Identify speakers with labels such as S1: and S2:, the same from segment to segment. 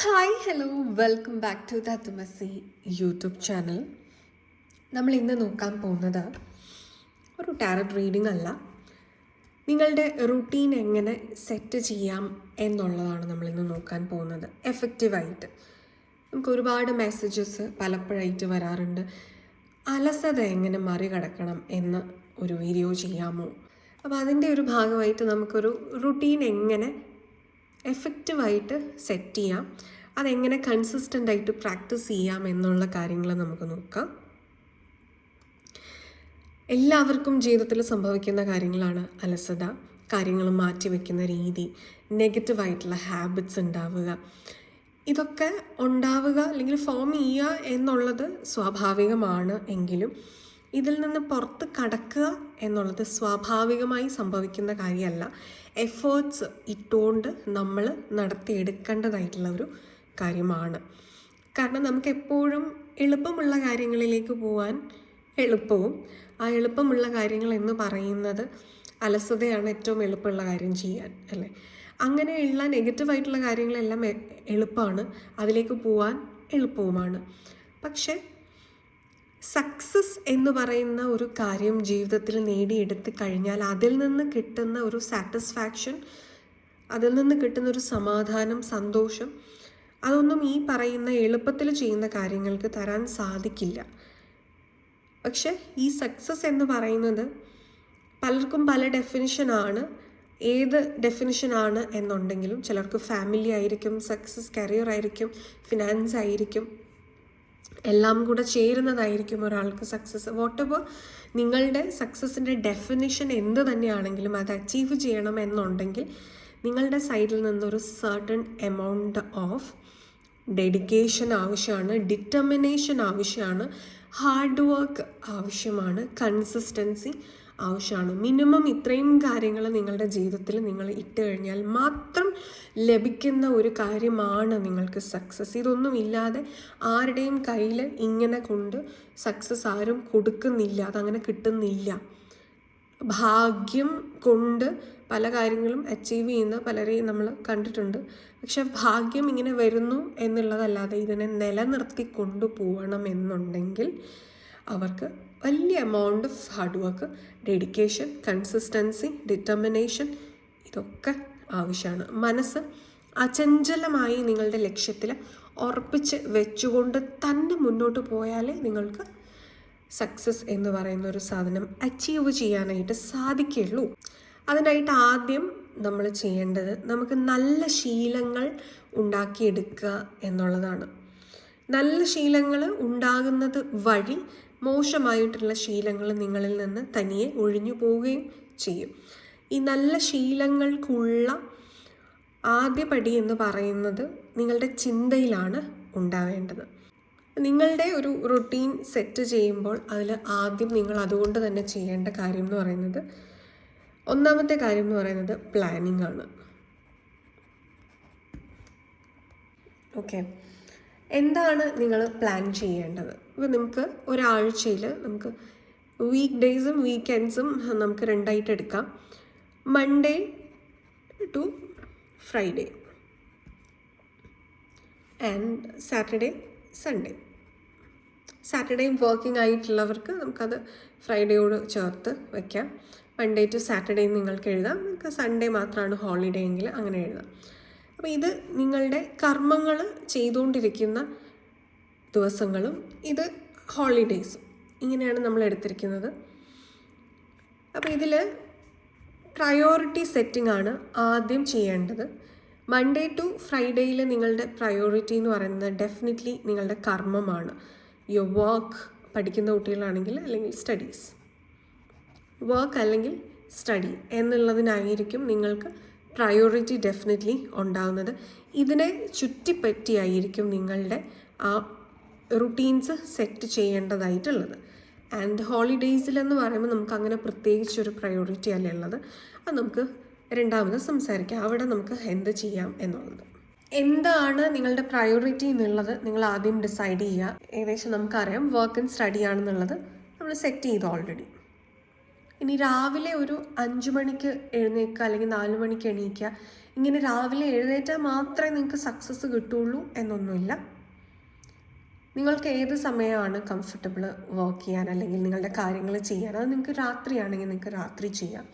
S1: Hi hello welcome back to തത്തുമസി YouTube channel നമ്മൾ ഇന്ന് നോക്കാൻ പോകുന്നത് ഒരു ടാരറ്റ് റീഡിംഗ് അല്ല. നിങ്ങളുടെ റുട്ടീൻ എങ്ങനെ സെറ്റ് ചെയ്യാം എന്നുള്ളതാണ് നമ്മൾ ഇന്ന് നോക്കാൻ പോകുന്നത്. എഫക്റ്റീവായിട്ട് നമുക്ക് ഒരുപാട് മെസ്സേജസ് പലപ്പോഴായിട്ട് വരാറുണ്ട്. അലസത എങ്ങനെ മറികടക്കണം എന്ന് ഒരു വീഡിയോ ചെയ്യാമോ? അപ്പോൾ അതിന്റെ ഒരു ഭാഗമായിട്ട് നമുക്കൊരു റുട്ടീൻ എങ്ങനെ എഫക്റ്റീവായിട്ട് സെറ്റ് ചെയ്യാം. അതെങ്ങനെ കൺസിസ്റ്റന്റ് ആയിട്ട് പ്രാക്ടീസ് ചെയ്യാം എന്നുള്ള കാര്യങ്ങൾ നമുക്ക് നോക്കാം. എല്ലാവർക്കും ജീവിതത്തിൽ സംഭവിക്കുന്ന കാര്യങ്ങളാണ് അലസത കാര്യങ്ങൾ മാറ്റിവെക്കുന്ന രീതി നെഗറ്റീവായിട്ടുള്ള ഹാബിറ്റ്സ് ഉണ്ടാവുക. ഇതൊക്കെ ഉണ്ടാവുക അല്ലെങ്കിൽ ഫോം ചെയ്യുക എന്നുള്ളത് സ്വാഭാവികമാണ് എങ്കിലും ഇതിൽ നിന്ന് പുറത്ത് കടക്കുക എന്നുള്ളത് സ്വാഭാവികമായി സംഭവിക്കുന്ന കാര്യമല്ല. എഫേർട്സ് ഇട്ടുകൊണ്ട് നമ്മൾ നടത്തിയെടുക്കേണ്ടതായിട്ടുള്ള ഒരു കാര്യമാണ്. കാരണം നമുക്ക് എപ്പോഴും എളുപ്പമുള്ള കാര്യങ്ങളിലേക്ക് പോകാൻ എളുപ്പവും ആ എളുപ്പമുള്ള കാര്യങ്ങൾ എന്ന് പറയുന്നത് അലസതയാണ് ഏറ്റവും എളുപ്പമുള്ള കാര്യം ചെയ്യാൻ അല്ലേ? അങ്ങനെയുള്ള നെഗറ്റീവായിട്ടുള്ള കാര്യങ്ങളെല്ലാം എളുപ്പമാണ്. അതിലേക്ക് പോകാൻ എളുപ്പവുമാണ്. പക്ഷേ സക്സസ് എന്ന് പറയുന്ന ഒരു കാര്യം ജീവിതത്തിൽ നേടിയെടുത്ത് കഴിഞ്ഞാൽ അതിൽ നിന്ന് കിട്ടുന്ന ഒരു സാറ്റിസ്ഫാക്ഷൻ അതിൽ നിന്ന് കിട്ടുന്ന ഒരു സമാധാനം സന്തോഷം അതൊന്നും ഈ പറയുന്ന എളുപ്പത്തിൽ ചെയ്യുന്ന കാര്യങ്ങൾക്ക് തരാൻ സാധിക്കില്ല. പക്ഷെ ഈ സക്സസ് എന്ന് പറയുന്നത് പലർക്കും പല ഡെഫിനിഷനാണ് ഏത് ഡെഫിനിഷനാണ് എന്നുണ്ടെങ്കിലും ചിലർക്ക് ഫാമിലി ആയിരിക്കും സക്സസ് കരിയർ ആയിരിക്കും ഫിനാൻസ് ആയിരിക്കും എല്ലാം കൂടെ ചേരുന്നതായിരിക്കും ഒരാൾക്ക് സക്സസ് വാട്ട് എവർ നിങ്ങളുടെ സക്സസിന്റെ ഡെഫിനിഷൻ എന്ത് തന്നെയാണെങ്കിലും അത് അച്ചീവ് ചെയ്യണം എന്നുണ്ടെങ്കിൽ നിങ്ങളുടെ സൈഡിൽ നിന്നൊരു സർട്ടൺ എമൗണ്ട് ഓഫ് ഡെഡിക്കേഷൻ ആവശ്യമാണ് ഡിറ്റർമിനേഷൻ ആവശ്യമാണ് ഹാർഡ് വർക്ക് ആവശ്യമാണ് കൺസിസ്റ്റൻസി ആവശ്യമാണ്. മിനിമം ഇത്രയും കാര്യങ്ങൾ നിങ്ങളുടെ ജീവിതത്തിൽ നിങ്ങൾ ഇട്ട് കഴിഞ്ഞാൽ മാത്രം ലഭിക്കുന്ന ഒരു കാര്യമാണ് നിങ്ങൾക്ക് സക്സസ് ഇതൊന്നും ഇല്ലാതെ ആരുടെയും കയ്യിൽ ഇങ്ങനെ കൊണ്ട് സക്സസ് ആരും കൊടുക്കുന്നില്ല. അതങ്ങനെ കിട്ടുന്നില്ല. ഭാഗ്യം കൊണ്ട് പല കാര്യങ്ങളും അച്ചീവ് ചെയ്യുന്ന പലരെയും നമ്മൾ കണ്ടിട്ടുണ്ട്. പക്ഷെ ഭാഗ്യം ഇങ്ങനെ വരുന്നു എന്നുള്ളതല്ലാതെ ഇതിനെ നിലനിർത്തി കൊണ്ടുപോകണം എന്നുണ്ടെങ്കിൽ അവർക്ക് വലിയ amount of hard work dedication consistency determination ഇതൊക്കെ ആവശ്യമാണ്. മനസ്സ് അചഞ്ചലമായി നിങ്ങളുടെ ലക്ഷ്യത്തിൽ ഉറപ്പിച്ച് വെച്ചുകൊണ്ട് തന്നെ മുന്നോട്ട് പോയാലേ നിങ്ങൾക്ക് സക്സസ് എന്ന് പറയുന്ന ഒരു സാധനം അച്ചീവ് ചെയ്യാനായിട്ട് സാധിക്കുള്ളൂ അതിനായിട്ട് ആദ്യം നമ്മൾ ചെയ്യേണ്ടത് നമുക്ക് നല്ല ശീലങ്ങൾ ഉണ്ടാക്കിയെടുക്കുക എന്നുള്ളതാണ്. നല്ല ശീലങ്ങൾ ഉണ്ടാകുന്നത് വഴി മോശമായിട്ടുള്ള ശീലങ്ങൾ നിങ്ങളിൽ നിന്ന് തനിയെ ഒഴിഞ്ഞു പോവുകയും ചെയ്യും. ഈ നല്ല ശീലങ്ങൾക്കുള്ള ആദ്യ പടി എന്ന് പറയുന്നത് നിങ്ങളുടെ ചിന്തയിലാണ് ഉണ്ടാവേണ്ടത്. നിങ്ങളുടെ ഒരു റുട്ടീൻ സെറ്റ് ചെയ്യുമ്പോൾ അതിൽ ആദ്യം നിങ്ങൾ അതുകൊണ്ട് തന്നെ ചെയ്യേണ്ട കാര്യം എന്ന് പറയുന്നത് ഒന്നാമത്തെ കാര്യം എന്ന് പറയുന്നത് പ്ലാനിങ് ആണ്. ഓക്കെ എന്താണ് നിങ്ങൾ പ്ലാൻ ചെയ്യേണ്ടത്? ഇപ്പോൾ നമുക്ക് ഒരാഴ്ചയിൽ നമുക്ക് വീക്ക് ഡേയ്സും വീക്കെൻഡ്സും നമുക്ക് രണ്ടായിട്ട് എടുക്കാം. Monday to Friday and Saturday Sunday സാറ്റർഡേയും working ആയിട്ടുള്ളവർക്ക് നമുക്കത് ഫ്രൈഡേയോട് ചേർത്ത് വയ്ക്കാം മൺഡേ ടു സാറ്റർഡേ നിങ്ങൾക്ക് എഴുതാം. നിങ്ങൾക്ക് സൺഡേ മാത്രമാണ് ഹോളിഡേ എങ്കിൽ അങ്ങനെ എഴുതാം. അപ്പോൾ ഇത് നിങ്ങളുടെ കർമ്മങ്ങൾ ചെയ്തുകൊണ്ടിരിക്കുന്ന ദിവസങ്ങളും ഇത് ഹോളിഡേയ്സും ഇങ്ങനെയാണ് നമ്മൾ എടുത്തിരിക്കുന്നത്. അപ്പോൾ ഇതിൽ പ്രയോറിറ്റി സെറ്റിംഗ് ആണ് ആദ്യം ചെയ്യേണ്ടത്. മൺഡേ ടു ഫ്രൈഡേയിൽ നിങ്ങളുടെ പ്രയോറിറ്റി എന്ന് പറയുന്നത് ഡെഫിനറ്റ്ലി നിങ്ങളുടെ കർമ്മമാണ്. യുവർ വർക്ക് പഠിക്കുന്ന കുട്ടികളാണെങ്കിൽ അല്ലെങ്കിൽ സ്റ്റഡീസ് വർക്ക് അല്ലെങ്കിൽ സ്റ്റഡി എന്നുള്ളതിനായിരിക്കും നിങ്ങൾക്ക് പ്രയോറിറ്റി ഡെഫിനറ്റ്ലി ഉണ്ടാകുന്നത് ഇതിനെ ചുറ്റിപ്പറ്റിയായിരിക്കും നിങ്ങളുടെ ആ റുട്ടീൻസ് സെറ്റ് ചെയ്യേണ്ടതായിട്ടുള്ളത്. ആൻഡ് ഹോളിഡേയ്സിലെന്ന് പറയുമ്പോൾ നമുക്ക് അങ്ങനെ പ്രത്യേകിച്ച് ഒരു പ്രയോറിറ്റി അല്ല ഉള്ളത്. അത് നമുക്ക് രണ്ടാമത് സംസാരിക്കാം. അവിടെ നമുക്ക് എന്ത് ചെയ്യാം എന്നുള്ളത്. എന്താണ് നിങ്ങളുടെ പ്രയോറിറ്റി എന്നുള്ളത് നിങ്ങൾ ആദ്യം ഡിസൈഡ് ചെയ്യുക. ഏകദേശം നമുക്കറിയാം വർക്ക് ആൻഡ് സ്റ്റഡി ആണെന്നുള്ളത് നമ്മൾ സെറ്റ് ചെയ്തു ഓൾറെഡി ഇനി രാവിലെ ഒരു അഞ്ച് മണിക്ക് എഴുന്നേൽക്കുക അല്ലെങ്കിൽ നാല് മണിക്ക് എണീക്കുക. ഇങ്ങനെ രാവിലെ എഴുന്നേറ്റാൽ മാത്രമേ നിങ്ങൾക്ക് സക്സസ് കിട്ടുള്ളൂ എന്നൊന്നുമില്ല. നിങ്ങൾക്ക് ഏത് സമയമാണ് കംഫർട്ടബിൾ വർക്ക് ചെയ്യാൻ അല്ലെങ്കിൽ നിങ്ങളുടെ കാര്യങ്ങൾ ചെയ്യാൻ? അത് നിങ്ങൾക്ക് രാത്രിയാണെങ്കിൽ നിങ്ങൾക്ക് രാത്രി ചെയ്യാം.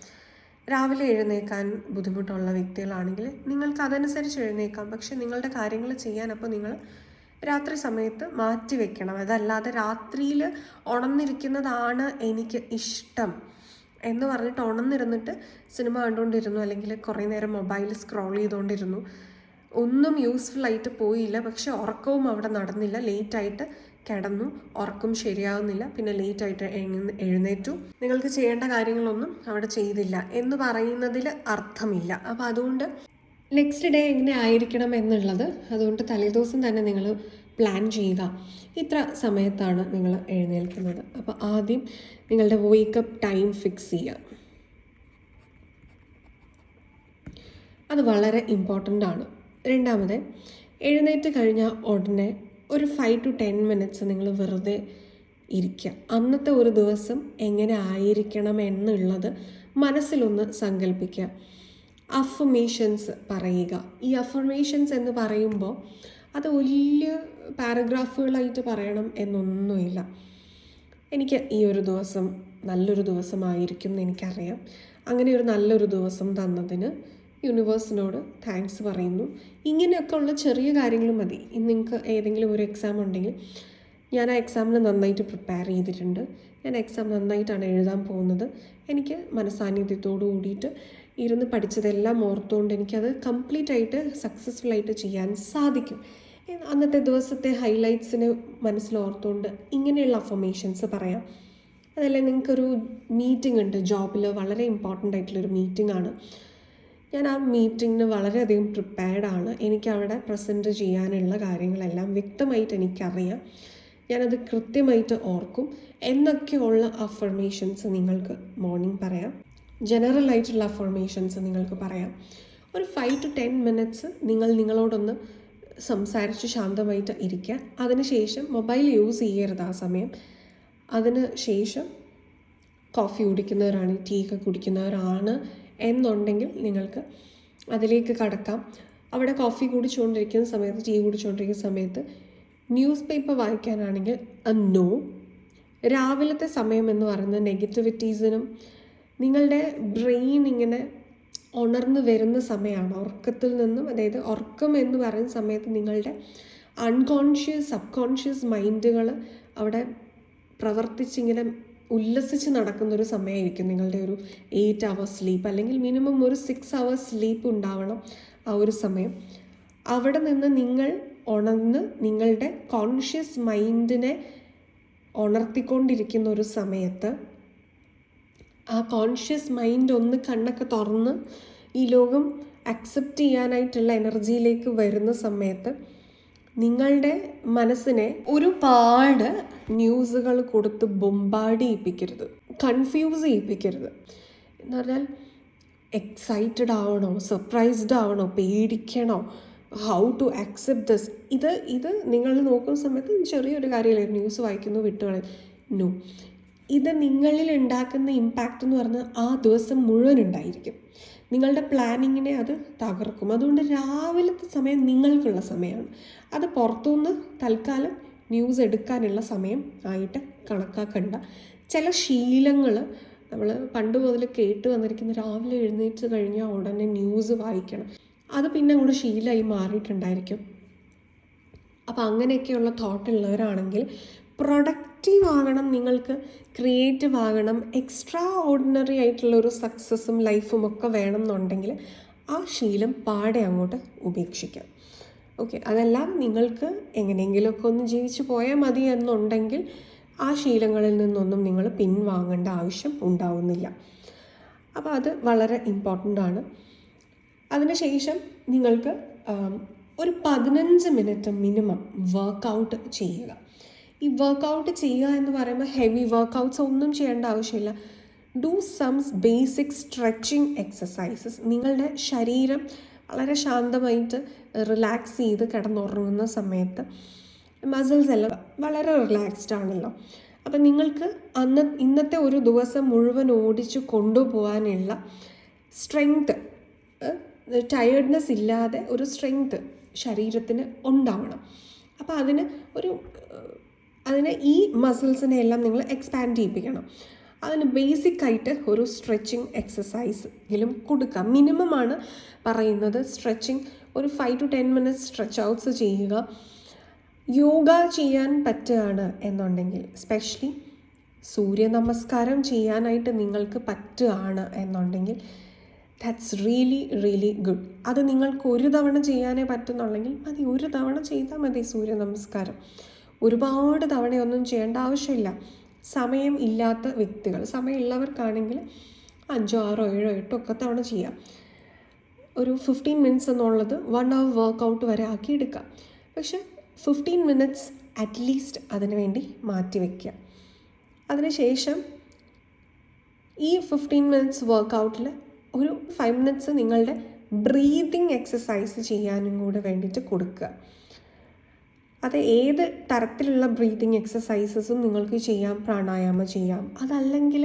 S1: രാവിലെ എഴുന്നേക്കാൻ ബുദ്ധിമുട്ടുള്ള വ്യക്തികളാണെങ്കിൽ നിങ്ങൾക്ക് അതനുസരിച്ച് എഴുന്നേക്കാം. പക്ഷെ നിങ്ങളുടെ കാര്യങ്ങൾ ചെയ്യാൻ അപ്പോൾ നിങ്ങൾ രാത്രി സമയത്ത് മാറ്റി വെക്കണം. അതല്ലാതെ രാത്രിയിൽ ഉണർന്നിരിക്കുന്നതാണ് എനിക്ക് ഇഷ്ടം എന്ന് പറഞ്ഞിട്ട് ഉണർന്നിരുന്നിട്ട് സിനിമ കണ്ടുകൊണ്ടിരുന്നു അല്ലെങ്കിൽ കുറേ നേരം മൊബൈൽ സ്ക്രോൾ ചെയ്തുകൊണ്ടിരുന്നു. ഒന്നും യൂസ്ഫുൾ ആയിട്ട് പോയില്ല. പക്ഷെ ഉറക്കവും അവിടെ നടന്നില്ല. ലേറ്റ് ആയിട്ട് കിടന്നു. ഉറക്കം ശരിയാവുന്നില്ല. പിന്നെ ലേറ്റ് ആയിട്ട് എഴുന്നേറ്റു. നിങ്ങൾക്ക് ചെയ്യേണ്ട കാര്യങ്ങളൊന്നും അവിടെ ചെയ്തില്ല എന്ന് പറയുന്നതിൽ അർത്ഥമില്ല. അപ്പോൾ അതുകൊണ്ട് നെക്സ്റ്റ് ഡേ എങ്ങനെ ആയിരിക്കണം എന്നുള്ളത് അതുകൊണ്ട് തലേദിവസം തന്നെ നിങ്ങൾ പ്ലാൻ ചെയ്യുക. ഇത്ര സമയത്താണ് നിങ്ങൾ എഴുന്നേൽക്കുന്നത്. അപ്പോൾ ആദ്യം നിങ്ങളുടെ വേക്കപ്പ് ടൈം ഫിക്സ് ചെയ്യുക. അത് വളരെ ഇമ്പോർട്ടന്റ് ആണ്. രണ്ടാമത് എഴുന്നേറ്റ് കഴിഞ്ഞാൽ ഉടനെ ഒരു ഫൈവ് ടു ടെൻ മിനിറ്റ്സ് നിങ്ങൾ വെറുതെ ഇരിക്കുക. അന്നത്തെ ഒരു ദിവസം എങ്ങനെ ആയിരിക്കണം എന്നുള്ളത് മനസ്സിലൊന്ന് സങ്കല്പിക്കുക അഫർമേഷൻസ് പറയുക. ഈ അഫർമേഷൻസ് എന്ന് പറയുമ്പോൾ അത് വലിയ പാരഗ്രാഫുകളായിട്ട് പറയണം എന്നൊന്നുമില്ല. എനിക്ക് ഈ ഒരു ദിവസം നല്ലൊരു ദിവസമായിരിക്കും എന്ന് എനിക്കറിയാം. അങ്ങനെ ഒരു നല്ലൊരു ദിവസം തന്നതിന് യൂണിവേഴ്സിനോട് താങ്ക്സ് പറയുന്നു. ഇങ്ങനെയൊക്കെ ഉള്ള ചെറിയ കാര്യങ്ങൾ മതി. ഇന്ന് നിങ്ങൾക്ക് ഏതെങ്കിലും ഒരു എക്സാം ഉണ്ടെങ്കിൽ ഞാൻ ആ എക്സാമിന് നന്നായിട്ട് പ്രിപ്പയർ ചെയ്തിട്ടുണ്ട്. ഞാൻ എക്സാം നന്നായിട്ടാണ് എഴുതാൻ പോകുന്നത്. എനിക്ക് മനസാന്നിധ്യത്തോടു കൂടിയിട്ട് ഇരുന്ന് പഠിച്ചതെല്ലാം ഓർത്തുകൊണ്ട് എനിക്കത് കംപ്ലീറ്റ് ആയിട്ട് സക്സസ്ഫുൾ ആയിട്ട് ചെയ്യാൻ സാധിക്കും. അന്നത്തെ ദിവസത്തെ ഹൈലൈറ്റ്സിന് മനസ്സിലോർത്തുകൊണ്ട് ഇങ്ങനെയുള്ള അഫർമേഷൻസ് പറയാം. അതല്ല നിങ്ങൾക്കൊരു മീറ്റിംഗ് ഉണ്ട്. ജോബിൽ വളരെ ഇമ്പോർട്ടന്റ് ആയിട്ടുള്ളൊരു മീറ്റിംഗ് ആണ്. ഞാൻ ആ മീറ്റിങ്ങിന് വളരെയധികം പ്രിപ്പയർഡ് ആണ്. എനിക്ക് അവിടെ പ്രസന്റ് ചെയ്യാനുള്ള കാര്യങ്ങളെല്ലാം വ്യക്തമായിട്ട് എനിക്കറിയാം. ഞാനത് കൃത്യമായിട്ട് ഓർക്കും. എന്നൊക്കെയുള്ള അഫർമേഷൻസ് നിങ്ങൾക്ക് മോർണിംഗ് പറയാം. ജനറൽ ആയിട്ടുള്ള അഫർമേഷൻസ് നിങ്ങൾക്ക് പറയാം. ഒരു ഫൈവ് ടു ടെൻ മിനിറ്റ്സ് നിങ്ങൾ നിങ്ങളോടൊന്ന് സംസാരിച്ച് ശാന്തമായിട്ട് ഇരിക്കുക. അതിനുശേഷം മൊബൈൽ യൂസ് ചെയ്യരുത് ആ സമയം. അതിന് ശേഷം കോഫി കുടിക്കുന്നവരാണ് ടീ ഒക്കെ കുടിക്കുന്നവരാണ്. എന്നുണ്ടെങ്കിൽ നിങ്ങൾക്ക് അതിലേക്ക് കടക്കാം. അവിടെ കോഫി കുടിച്ചുകൊണ്ടിരിക്കുന്ന സമയത്ത് ടീ കുടിച്ചുകൊണ്ടിരിക്കുന്ന സമയത്ത് ന്യൂസ് പേപ്പർ വായിക്കാനാണെങ്കിൽ നോ രാവിലത്തെ സമയം എന്ന് പറയുന്ന നെഗറ്റിവിറ്റീസിനും നിങ്ങളുടെ ബ്രെയിൻ ഇങ്ങനെ ഉണർന്നു വരുന്ന സമയമാണ്. ഉറക്കത്തിൽ നിന്നും അതായത് ഉറക്കം എന്ന് പറയുന്ന സമയത്ത് നിങ്ങളുടെ അൺകോൺഷ്യസ് സബ് കോൺഷ്യസ് മൈൻഡുകൾ അവിടെ പ്രവർത്തിച്ചിങ്ങനെ ഉല്ലസിച്ച് നടക്കുന്ന ഒരു സമയമായിരിക്കും നിങ്ങളുടെ ഒരു എയ്റ്റ് അവേഴ്സ് സ്ലീപ്പ് അല്ലെങ്കിൽ മിനിമം ഒരു സിക്സ് അവേഴ്സ് സ്ലീപ്പ് ഉണ്ടാവണം ആ ഒരു സമയം. അവിടെ നിന്ന് നിങ്ങൾ ഉണർന്ന് നിങ്ങളുടെ കോൺഷ്യസ് മൈൻഡിനെ ഉണർത്തിക്കൊണ്ടിരിക്കുന്ന ഒരു സമയത്ത് ആ കോൺഷ്യസ് മൈൻഡ് ഒന്ന് കണ്ണൊക്കെ തുറന്ന് ഈ ലോകം അക്സെപ്റ്റ് ചെയ്യാനായിട്ടുള്ള എനർജിയിലേക്ക് വരുന്ന സമയത്ത് നിങ്ങളുടെ മനസ്സിനെ ഒരുപാട് ന്യൂസുകൾ കൊടുത്ത് ചെയ്യിപ്പിക്കരുത് കൺഫ്യൂസ് ചെയ്യിപ്പിക്കരുത്. എന്ന് പറഞ്ഞാൽ എക്സൈറ്റഡ് ആവണോ സർപ്രൈസ്ഡ് ആവണോ പേടിക്കണോ ഹൗ ടു അക്സെപ്റ്റ് ദിസ് ഇത് ഇത് നിങ്ങൾ നോക്കുന്ന സമയത്ത് ചെറിയൊരു കാര്യമല്ലേ ന്യൂസ് വായിക്കുന്നു വിട്ടുകളെ നോ ഇത് നിങ്ങളിൽ ഉണ്ടാക്കുന്ന ഇമ്പാക്റ്റ് എന്ന് പറഞ്ഞാൽ ആ ദിവസം മുഴുവൻ ഉണ്ടായിരിക്കും. നിങ്ങളുടെ പ്ലാനിങ്ങിനെ അത് തകർക്കും. അതുകൊണ്ട് രാവിലത്തെ സമയം നിങ്ങൾക്കുള്ള സമയമാണ്. അത് പുറത്തുനിന്ന് തൽക്കാലം ന്യൂസ് എടുക്കാനുള്ള സമയം ആയിട്ട് കണക്കാക്കണ്ട. ചില ശീലങ്ങൾ നമ്മൾ പണ്ട് മുതൽ കേട്ട് വന്നിരിക്കുന്ന രാവിലെ എഴുന്നേറ്റ് കഴിഞ്ഞാൽ ഉടനെ ന്യൂസ് വായിക്കണം. അത് പിന്നെ അങ്ങോട്ട് ശീലമായി മാറിയിട്ടുണ്ടായിരിക്കും. അപ്പോൾ അങ്ങനെയൊക്കെയുള്ള തോട്ടുള്ളവരാണെങ്കിൽ പ്രൊഡക്റ്റീവ് ആകണം നിങ്ങൾക്ക് ക്രിയേറ്റീവ് ആകണം എക്സ്ട്രാ ഓർഡിനറി ആയിട്ടുള്ള ഒരു സക്സസ്സും ലൈഫും ഒക്കെ വേണം എന്നുണ്ടെങ്കിൽ ആ ശീലം പാടെ അങ്ങോട്ട് ഉപേക്ഷിക്കാം. ഓക്കെ അതെല്ലാം നിങ്ങൾക്ക് എങ്ങനെയെങ്കിലുമൊക്കെ ഒന്ന് ജീവിച്ച് പോയാൽ മതി എന്നുണ്ടെങ്കിൽ ആ ശീലങ്ങളിൽ നിന്നൊന്നും നിങ്ങൾ പിൻവാങ്ങേണ്ട ആവശ്യം ഉണ്ടാവുന്നില്ല. അപ്പോൾ അത് വളരെ ഇമ്പോർട്ടന്റ് ആണ്. അതിനുശേഷം നിങ്ങൾക്ക് ഒരു പതിനഞ്ച് മിനിറ്റ് മിനിമം വർക്കൗട്ട് ചെയ്യുക. ഈ വർക്കൗട്ട് ചെയ്യുക എന്ന് പറയുമ്പോൾ ഹെവി വർക്കൗട്ട്സ് ഒന്നും ചെയ്യേണ്ട ആവശ്യമില്ല. ഡു സംസ് ബേസിക് സ്ട്രെച്ചിങ് എക്സസൈസസ് നിങ്ങളുടെ ശരീരം വളരെ ശാന്തമായിട്ട് റിലാക്സ് ചെയ്ത് കിടന്നുറങ്ങുന്ന സമയത്ത് മസിൽസ് എല്ലാം വളരെ റിലാക്സ്ഡ് ആണല്ലോ. അപ്പം നിങ്ങൾക്ക് അന്ന് ഇന്നത്തെ ഒരു ദിവസം മുഴുവൻ ഓടിച്ച് കൊണ്ടുപോകാനുള്ള സ്ട്രെങ്ത് ടയേർഡ്നെസ് ഇല്ലാതെ ഒരു സ്ട്രെങ്ത് ശരീരത്തിന് ഉണ്ടാവണം. അപ്പോൾ അതിന് ഒരു അതിന് ഈ മസിൽസിനെ എല്ലാം നിങ്ങൾ എക്സ്പാൻഡ് ചെയ്യിപ്പിക്കണം. അതിന് ബേസിക് ആയിട്ട് ഒരു സ്ട്രെച്ചിങ് എക്സസൈസ് എങ്കിലും കൊടുക്കാം ആണ് പറയുന്നത് സ്ട്രെച്ചിങ് ഒരു five to ten minutes stretch outs ചെയ്യുക. യോഗ ചെയ്യാൻ പറ്റുകയാണ് എന്നുണ്ടെങ്കിൽ സ്പെഷ്യലി സൂര്യ നമസ്കാരം ചെയ്യാനായിട്ട് നിങ്ങൾക്ക് പറ്റുകയാണ് എന്നുണ്ടെങ്കിൽ ദാറ്റ്സ് റിയലി റിയലി ഗുഡ് അത് നിങ്ങൾക്ക് ഒരു തവണ ചെയ്യാനേ പറ്റുന്നുണ്ടെങ്കിൽ മതി. ഒരു തവണ ചെയ്താൽ മതി സൂര്യ നമസ്കാരം. ഒരുപാട് തവണയൊന്നും ചെയ്യേണ്ട ആവശ്യമില്ല. സമയം ഇല്ലാത്ത വ്യക്തികൾ സമയമുള്ളവർക്കാണെങ്കിൽ അഞ്ചോ ആറോ ഏഴോ എട്ടോ ഒക്കെ തവണ ചെയ്യാം. ഒരു ഫിഫ്റ്റീൻ മിനിറ്റ്സ് എന്നുള്ളത് വൺ അവർ വർക്കൗട്ട് വരെ ആക്കി എടുക്കാം പക്ഷെ ഫിഫ്റ്റീൻ മിനിറ്റ്സ് അറ്റ്ലീസ്റ്റ് അതിന് വേണ്ടി മാറ്റി വയ്ക്കുക അതിനുശേഷം ഈ ഫിഫ്റ്റീൻ മിനിറ്റ്സ് വർക്കൗട്ടിൽ ഒരു ഫൈവ് മിനിറ്റ്സ് നിങ്ങളുടെ ബ്രീതിങ് എക്സസൈസ് ചെയ്യാനും കൂടെ വേണ്ടിയിട്ട് കൊടുക്കുക. അത് ഏത് തരത്തിലുള്ള ബ്രീതിങ് എക്സസൈസസും നിങ്ങൾക്ക് ചെയ്യാം പ്രാണായാമം ചെയ്യാം. അതല്ലെങ്കിൽ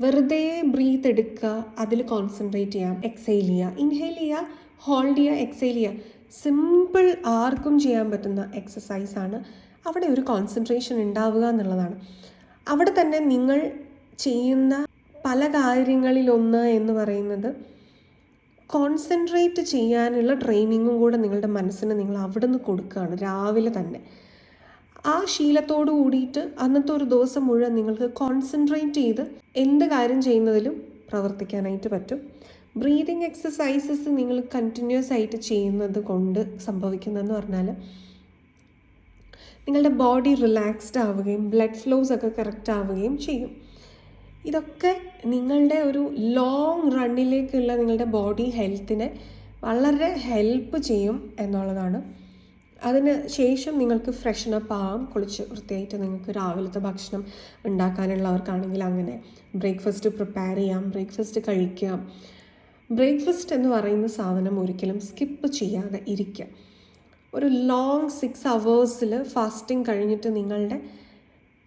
S1: വെറുതെ ബ്രീത്ത് എടുക്കുക അതിൽ കോൺസെൻട്രേറ്റ് ചെയ്യാം എക്സൈൽ ചെയ്യുക. ഇൻഹെയിൽ ചെയ്യുക ഹോൾഡ് ചെയ്യുക എക്സൈൽ ചെയ്യുക. സിമ്പിൾ ആർക്കും ചെയ്യാൻ പറ്റുന്ന എക്സസൈസാണ് അവിടെ ഒരു കോൺസെൻട്രേഷൻ ഉണ്ടാവുക എന്നുള്ളതാണ്. അവിടെ തന്നെ നിങ്ങൾ ചെയ്യുന്ന പല കാര്യങ്ങളിലൊന്ന് എന്ന് പറയുന്നത് കോൺസെൻട്രേറ്റ് ചെയ്യാനുള്ള ട്രെയിനിങ്ങും കൂടെ നിങ്ങളുടെ മനസ്സിന് നിങ്ങൾ അവിടെ നിന്ന് കൊടുക്കുകയാണ് രാവിലെ തന്നെ. ആ ശീലത്തോട് കൂടിയിട്ട് അന്നത്തെ ഒരു ദിവസം മുഴുവൻ നിങ്ങൾക്ക് കോൺസെൻട്രേറ്റ് ചെയ്ത് എന്ത് കാര്യം ചെയ്യുന്നതിലും പ്രവർത്തിക്കാനായിട്ട് പറ്റും. ബ്രീതിങ് എക്സസൈസസ് നിങ്ങൾ കണ്ടിന്യൂസ് ആയിട്ട് ചെയ്യുന്നത് കൊണ്ട് സംഭവിക്കുന്നതെന്ന് പറഞ്ഞാൽ നിങ്ങളുടെ ബോഡി റിലാക്സ്ഡ് ആവുകയും ബ്ലഡ് ഫ്ലോസ് ഒക്കെ കറക്റ്റ് ആവുകയും ചെയ്യും. ഇതൊക്കെ നിങ്ങളുടെ ഒരു ലോങ് റണ്ണിലേക്കുള്ള നിങ്ങളുടെ ബോഡി ഹെൽത്തിനെ വളരെ ഹെൽപ്പ് ചെയ്യും എന്നുള്ളതാണ്. അതിന് ശേഷം നിങ്ങൾക്ക് ഫ്രഷ്നപ്പ് ആവാം. കുളിച്ച് വൃത്തിയായിട്ട് നിങ്ങൾക്ക് രാവിലത്തെ ഭക്ഷണം ഉണ്ടാക്കാനുള്ളവർക്കാണെങ്കിൽ അങ്ങനെ. ബ്രേക്ക്ഫാസ്റ്റ് പ്രിപ്പയർ ചെയ്യാം. ബ്രേക്ക്ഫാസ്റ്റ് കഴിക്കുക. ബ്രേക്ക്ഫാസ്റ്റ് എന്ന് പറയുന്ന സാധനം ഒരിക്കലും സ്കിപ്പ് ചെയ്യാതെ ഇരിക്കുക. ഒരു ലോങ് സിക്സ് അവേഴ്സിൽ ഫാസ്റ്റിംഗ് കഴിഞ്ഞിട്ട് നിങ്ങളുടെ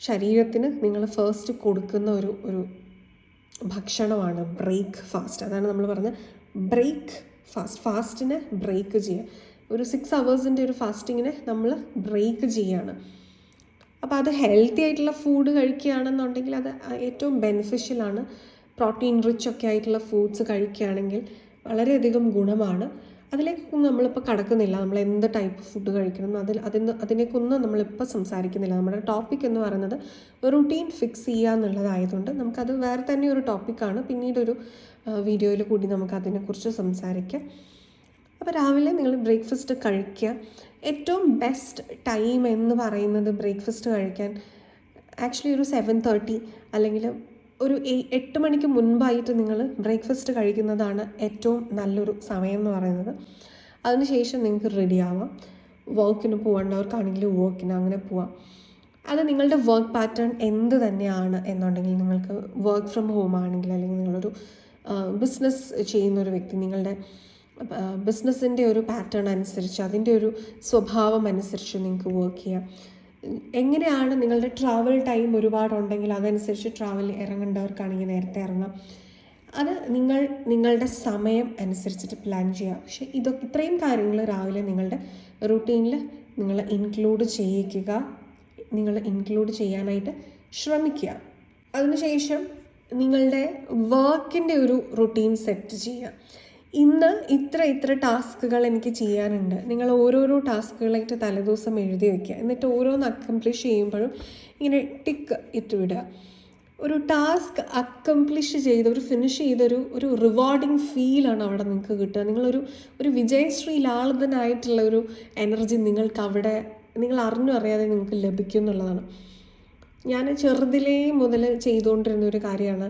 S1: ശരീരത്തിന് നിങ്ങൾ ഫസ്റ്റ് കൊടുക്കുന്ന ഒരു ഒരു ഭക്ഷണമാണ് ബ്രേക്ക് ഫാസ്റ്റ് അതാണ് നമ്മൾ പറഞ്ഞ ബ്രേക്ക് ഫാസ്റ്റ് ഫാസ്റ്റിനെ ബ്രേക്ക് ചെയ്യുക. ഒരു സിക്സ് അവേഴ്സിന്റെ ഒരു ഫാസ്റ്റിങ്ങിനെ നമ്മൾ ബ്രേക്ക് ചെയ്യുകയാണ്. അപ്പോൾ അത് ഹെൽത്തി ആയിട്ടുള്ള ഫുഡ് കഴിക്കുകയാണെന്നുണ്ടെങ്കിൽ അത് ഏറ്റവും ബെനിഫിഷ്യലാണ് പ്രോട്ടീൻ റിച്ച് ഒക്കെ ആയിട്ടുള്ള ഫുഡ്സ് കഴിക്കുകയാണെങ്കിൽ വളരെയധികം ഗുണമാണ്. അതിലേക്കൊന്നും നമ്മളിപ്പോൾ കടക്കുന്നില്ല. നമ്മൾ എന്ത് ടൈപ്പ് ഫുഡ് കഴിക്കണം അതിൽ അതിന് അതിനേക്കൊന്നും നമ്മളിപ്പോൾ സംസാരിക്കുന്നില്ല. നമ്മുടെ ടോപ്പിക് എന്ന് പറയുന്നത് റുട്ടീൻ ഫിക്സ് ചെയ്യുക എന്നുള്ളതായതുകൊണ്ട് നമുക്കത് വേറെ തന്നെ ഒരു ടോപ്പിക്കാണ് പിന്നീടൊരു വീഡിയോയിൽ കൂടി നമുക്ക് അതിനെക്കുറിച്ച് സംസാരിക്കാം. അപ്പോൾ രാവിലെ നിങ്ങൾ ബ്രേക്ക്ഫാസ്റ്റ് കഴിക്കുക. ഏറ്റവും ബെസ്റ്റ് ടൈം എന്ന് പറയുന്നത് ബ്രേക്ക്ഫാസ്റ്റ് കഴിക്കാൻ ആക്ച്വലി ഒരു സെവൻ തേർട്ടി അല്ലെങ്കിൽ ഒരു എട്ട് മണിക്ക് മുൻപായിട്ട് നിങ്ങൾ ബ്രേക്ക്ഫാസ്റ്റ് കഴിക്കുന്നതാണ് ഏറ്റവും നല്ലൊരു സമയം എന്ന് പറയുന്നത്. അതിനുശേഷം നിങ്ങൾക്ക് റെഡി ആവാം. വർക്കിന് പോകേണ്ടവർക്കാണെങ്കിൽ വർക്കിന് അങ്ങനെ പോവാം. അത് നിങ്ങളുടെ വർക്ക് പാറ്റേൺ എന്ത് തന്നെയാണ് എന്നുണ്ടെങ്കിൽ നിങ്ങൾക്ക് വർക്ക് ഫ്രം ഹോം ആണെങ്കിൽ അല്ലെങ്കിൽ നിങ്ങളൊരു ബിസിനസ് ചെയ്യുന്ന ഒരു വ്യക്തി നിങ്ങളുടെ ബിസിനസ്സിന്റെ ഒരു പാറ്റേൺ അനുസരിച്ച് അതിന്റെ ഒരു സ്വഭാവം അനുസരിച്ച് നിങ്ങൾക്ക് വർക്ക് ചെയ്യാം. എങ്ങനെയാണ് നിങ്ങളുടെ ട്രാവൽ ടൈം ഒരുപാടുണ്ടെങ്കിൽ അതനുസരിച്ച് ട്രാവൽ ഇറങ്ങേണ്ടവർക്കാണെങ്കിൽ നേരത്തെ ഇറങ്ങാം. അത് നിങ്ങൾ നിങ്ങളുടെ സമയം അനുസരിച്ചിട്ട് പ്ലാൻ ചെയ്യുക. പക്ഷേ ഇതൊക്കെ ഇത്രയും കാര്യങ്ങൾ രാവിലെ നിങ്ങളുടെ റുട്ടീനിൽ നിങ്ങൾ ഇൻക്ലൂഡ് ചെയ്യിക്കുക. നിങ്ങൾ ഇൻക്ലൂഡ് ചെയ്യാനായിട്ട് ശ്രമിക്കുക. അതിനുശേഷം നിങ്ങളുടെ വർക്കിന്റെ ഒരു റുട്ടീൻ സെറ്റ് ചെയ്യുക. ഇന്ന് ഇത്ര ഇത്ര ടാസ്കുകൾ എനിക്ക് ചെയ്യാനുണ്ട്. നിങ്ങൾ ഓരോരോ ടാസ്കുകളായിട്ട് തലേദിവസം എഴുതി വയ്ക്കുക എന്നിട്ട് ഓരോന്ന് അക്കംപ്ലിഷ് ചെയ്യുമ്പോഴും ഇങ്ങനെ ടിക്ക് ഇട്ടുവിടുക ഒരു ടാസ്ക് അക്കംപ്ലിഷ് ചെയ്ത് ഒരു ഫിനിഷ് ചെയ്തൊരു ഒരു റിവാർഡിങ് ഫീലാണ് അവിടെ നിങ്ങൾക്ക് കിട്ടുക. നിങ്ങളൊരു ഒരു വിജയശ്രീലാളിതനായിട്ടുള്ള ഒരു എനർജി നിങ്ങൾക്ക് അവിടെ നിങ്ങൾ അറിഞ്ഞു അറിയാതെ നിങ്ങൾക്ക് ലഭിക്കും എന്നുള്ളതാണ് ഞാൻ ചെറുതിലേ മുതൽ ചെയ്തുകൊണ്ടിരുന്ന ഒരു കാര്യമാണ്.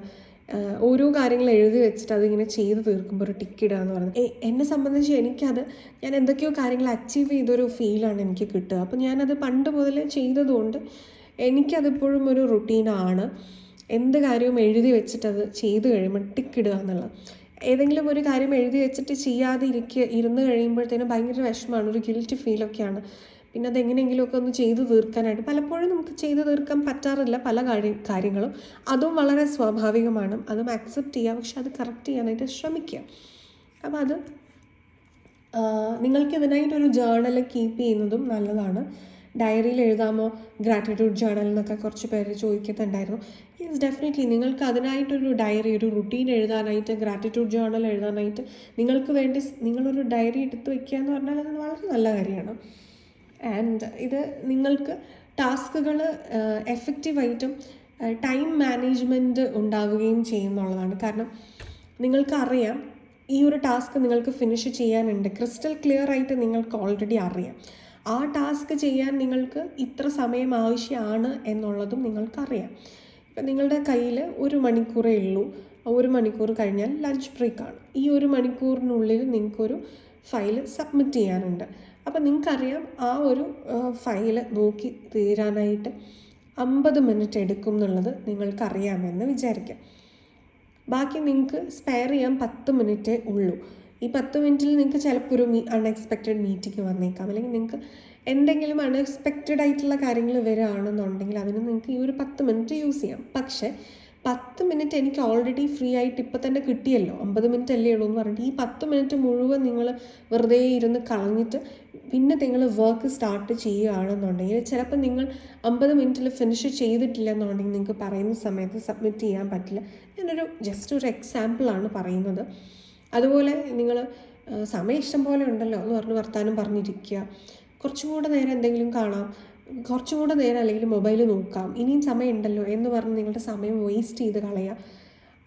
S1: ഓരോ കാര്യങ്ങൾ എഴുതി വെച്ചിട്ട് അതിങ്ങനെ ചെയ്ത് തീർക്കുമ്പോൾ ഒരു ടിക്ക് ഇടുക എന്ന് പറയുന്നത് എന്നെ സംബന്ധിച്ച് എനിക്കത് ഞാൻ എന്തൊക്കെയോ കാര്യങ്ങൾ അച്ചീവ് ചെയ്തൊരു ഫീലാണ് എനിക്ക് കിട്ടുക. അപ്പോൾ ഞാനത് പണ്ട് മുതൽ ചെയ്തതുകൊണ്ട് എനിക്കതിപ്പോഴും ഒരു റുട്ടീനാണ് എന്ത് കാര്യവും എഴുതി വെച്ചിട്ട് അത് ചെയ്ത് കഴിയുമ്പോൾ ടിക്ക് ഇടുക എന്നുള്ളത്. ഏതെങ്കിലും ഒരു കാര്യം എഴുതി വെച്ചിട്ട് ചെയ്യാതെ ഇരിക്കുക ഇരുന്ന് കഴിയുമ്പോഴത്തേനും ഭയങ്കര വിഷമമാണ്. ഒരു ഗിൽറ്റ് ഫീലൊക്കെയാണ് പിന്നെ അതെങ്ങനെയെങ്കിലുമൊക്കെ ഒന്ന് ചെയ്തു തീർക്കാനായിട്ട്. പലപ്പോഴും നമുക്ക് ചെയ്തു തീർക്കാൻ പറ്റാറില്ല പല കാര്യ കാര്യങ്ങളും. അതും വളരെ സ്വാഭാവികമാണ്. അതും അക്സെപ്റ്റ് ചെയ്യുക പക്ഷെ അത് കറക്റ്റ് ചെയ്യാനായിട്ട് ശ്രമിക്കുക. അപ്പോൾ അത് നിങ്ങൾക്ക് ഇതിനായിട്ടൊരു ജേർണൽ കീപ്പ് ചെയ്യുന്നതും നല്ലതാണ്. ഡയറിയിൽ എഴുതാമോ? ഗ്രാറ്റിറ്റ്യൂഡ് ജേണൽ എന്നൊക്കെ കുറച്ച് പേര് ചോദിക്കുന്നുണ്ടായിരുന്നു യെസ് ഡെഫിനറ്റ്ലി നിങ്ങൾക്ക് അതിനായിട്ടൊരു ഡയറി ഒരു റുട്ടീൻ എഴുതാനായിട്ട് ഗ്രാറ്റിറ്റ്യൂഡ് ജേണൽ എഴുതാനായിട്ട് നിങ്ങൾക്ക് വേണ്ടി നിങ്ങളൊരു ഡയറി എടുത്ത് വെക്കുക എന്ന് പറഞ്ഞാൽ അത് വളരെ നല്ല കാര്യമാണ്. ആൻഡ് ഇത് നിങ്ങൾക്ക് ടാസ്കുകൾ എഫക്റ്റീവായിട്ടും ടൈം മാനേജ്മെന്റ് ഉണ്ടാവുകയും ചെയ്യുന്നുള്ളതാണ്. കാരണം നിങ്ങൾക്കറിയാം ഈ ഒരു ടാസ്ക് നിങ്ങൾക്ക് ഫിനിഷ് ചെയ്യാനുണ്ട്. ക്രിസ്റ്റൽ ക്ലിയർ ആയിട്ട് നിങ്ങൾക്ക് ഓൾറെഡി അറിയാം. ആ ടാസ്ക് ചെയ്യാൻ നിങ്ങൾക്ക് ഇത്ര സമയം ആവശ്യമാണ് എന്നുള്ളതും നിങ്ങൾക്കറിയാം. ഇപ്പം നിങ്ങളുടെ കയ്യിൽ ഒരു മണിക്കൂറേ ഉള്ളൂ. ഒരു മണിക്കൂർ കഴിഞ്ഞാൽ ലഞ്ച് ബ്രേക്കാണ് ഈ ഒരു മണിക്കൂറിനുള്ളിൽ നിങ്ങൾക്കൊരു ഫയൽ സബ്മിറ്റ് ചെയ്യാനുണ്ട്. അപ്പം നിങ്ങൾക്കറിയാം ആ ഒരു ഫയൽ നോക്കി തീരാനായിട്ട് അമ്പത് മിനിറ്റ് എടുക്കും എന്നുള്ളത് നിങ്ങൾക്കറിയാമെന്ന് വിചാരിക്കാം. ബാക്കി നിങ്ങൾക്ക് സ്പെയർ ചെയ്യാൻ പത്ത് മിനിറ്റേ ഉള്ളൂ. ഈ പത്ത് മിനിറ്റിൽ നിങ്ങൾക്ക് ചിലപ്പോൾ ഒരു മീ അൺഎക്സ്പെക്റ്റഡ് മീറ്റിംഗ് വന്നേക്കാം. അല്ലെങ്കിൽ നിങ്ങൾക്ക് എന്തെങ്കിലും അൺഎക്സ്പെക്റ്റഡ് ആയിട്ടുള്ള കാര്യങ്ങൾ വരികയാണെന്നുണ്ടെങ്കിൽ അതിന് നിങ്ങൾക്ക് ഈ ഒരു പത്ത് മിനിറ്റ് യൂസ് ചെയ്യാം. പക്ഷേ പത്ത് മിനിറ്റ് എനിക്ക് ഓൾറെഡി ഫ്രീ ആയിട്ട് ഇപ്പം തന്നെ കിട്ടിയല്ലോ. അമ്പത് മിനിറ്റ് അല്ലേ ഉള്ളൂ എന്ന് പറഞ്ഞിട്ട് ഈ പത്ത് മിനിറ്റ് മുഴുവൻ നിങ്ങൾ വെറുതെ ഇരുന്ന് കളഞ്ഞിട്ട് പിന്നെ നിങ്ങൾ വർക്ക് സ്റ്റാർട്ട് ചെയ്യുകയാണെന്നുണ്ടെങ്കിൽ ചിലപ്പോൾ നിങ്ങൾ അമ്പത് മിനിറ്റിൽ ഫിനിഷ് ചെയ്തിട്ടില്ല എന്നുണ്ടെങ്കിൽ നിങ്ങൾക്ക് പറയുന്ന സമയത്ത് സബ്മിറ്റ് ചെയ്യാൻ പറ്റില്ല. ഞാനൊരു ജസ്റ്റ് ഒരു എക്സാമ്പിളാണ് പറയുന്നത്. അതുപോലെ നിങ്ങൾ സമയം ഇഷ്ടം പോലെ ഉണ്ടല്ലോ എന്ന് പറഞ്ഞ് വർത്താനം പറഞ്ഞിരിക്കുക. കുറച്ചും കൂടെ നേരം എന്തെങ്കിലും കാണാം. കുറച്ചും കൂടെ നേരം അല്ലെങ്കിൽ മൊബൈൽ നോക്കാം. ഇനിയും സമയം ഉണ്ടല്ലോ എന്ന് പറഞ്ഞ് നിങ്ങളുടെ സമയം വേസ്റ്റ് ചെയ്ത് കളയുക.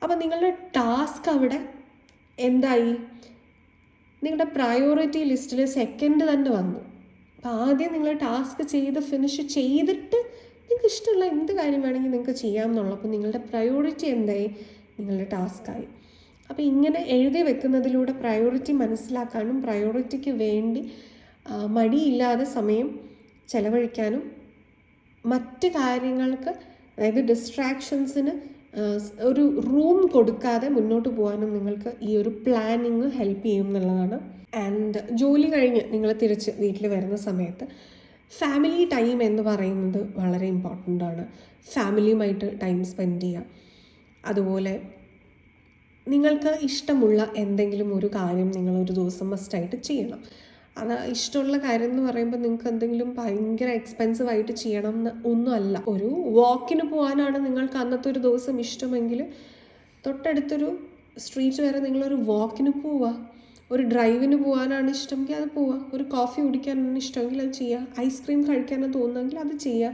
S1: അപ്പം നിങ്ങളുടെ ടാസ്ക് അവിടെ എന്തായി? നിങ്ങളുടെ പ്രയോറിറ്റി ലിസ്റ്റിൽ സെക്കൻഡ് തന്നെ വന്നു. അപ്പം ആദ്യം നിങ്ങൾ ടാസ്ക് ചെയ്ത് ഫിനിഷ് ചെയ്തിട്ട് നിങ്ങൾക്ക് ഇഷ്ടമുള്ള എന്ത് കാര്യം വേണമെങ്കിൽ നിങ്ങൾക്ക് ചെയ്യാം എന്നുള്ളൂ അപ്പോൾ നിങ്ങളുടെ പ്രയോറിറ്റി എന്തായി? നിങ്ങളുടെ ടാസ്ക്കായി അപ്പോൾ ഇങ്ങനെ എഴുതി വെക്കുന്നതിലൂടെ പ്രയോറിറ്റി മനസ്സിലാക്കാനും പ്രയോറിറ്റിക്ക് വേണ്ടി മടിയില്ലാതെ സമയം ചെലവഴിക്കാനും മറ്റ് കാര്യങ്ങൾക്ക് അതായത് ഡിസ്ട്രാക്ഷൻസിന് ഒരു റൂം കൊടുക്കാതെ മുന്നോട്ട് പോകാനും നിങ്ങൾക്ക് ഈ ഒരു പ്ലാനിങ് ഹെൽപ്പ് ചെയ്യും എന്നുള്ളതാണ്. ആൻഡ് ജോലി കഴിഞ്ഞ് നിങ്ങൾ തിരിച്ച് വീട്ടിൽ വരുന്ന സമയത്ത് ഫാമിലി ടൈം എന്ന് പറയുന്നത് വളരെ ഇമ്പോർട്ടന്റ് ആണ്. ഫാമിലിയുമായിട്ട് ടൈം സ്പെൻഡ് ചെയ്യുക. അതുപോലെ നിങ്ങൾക്ക് ഇഷ്ടമുള്ള എന്തെങ്കിലും ഒരു കാര്യം നിങ്ങൾ ഒരു ദിവസം മസ്റ്റായിട്ട് ചെയ്യണം. അത് ഇഷ്ടമുള്ള കാര്യം എന്ന് പറയുമ്പോൾ നിങ്ങൾക്ക് എന്തെങ്കിലും ഭയങ്കര എക്സ്പെൻസീവ് ആയിട്ട് ചെയ്യണം എന്ന് ഒന്നുമല്ല. ഒരു വാക്കിന് പോകാനാണ് നിങ്ങൾക്ക് അന്നത്തെ ഒരു ദിവസം ഇഷ്ടമെങ്കിൽ തൊട്ടടുത്തൊരു സ്ട്രീറ്റ് വരെ നിങ്ങളൊരു വാക്കിന് പോവുക ഒരു ഡ്രൈവിന് പോകാനാണ് ഇഷ്ടമെങ്കിൽ അത് പോവുക ഒരു കോഫി കുടിക്കാനാണ് ഇഷ്ടമെങ്കിൽ അത് ചെയ്യുക ഐസ്ക്രീം കഴിക്കാനാണ് തോന്നുന്നെങ്കിൽ അത് ചെയ്യുക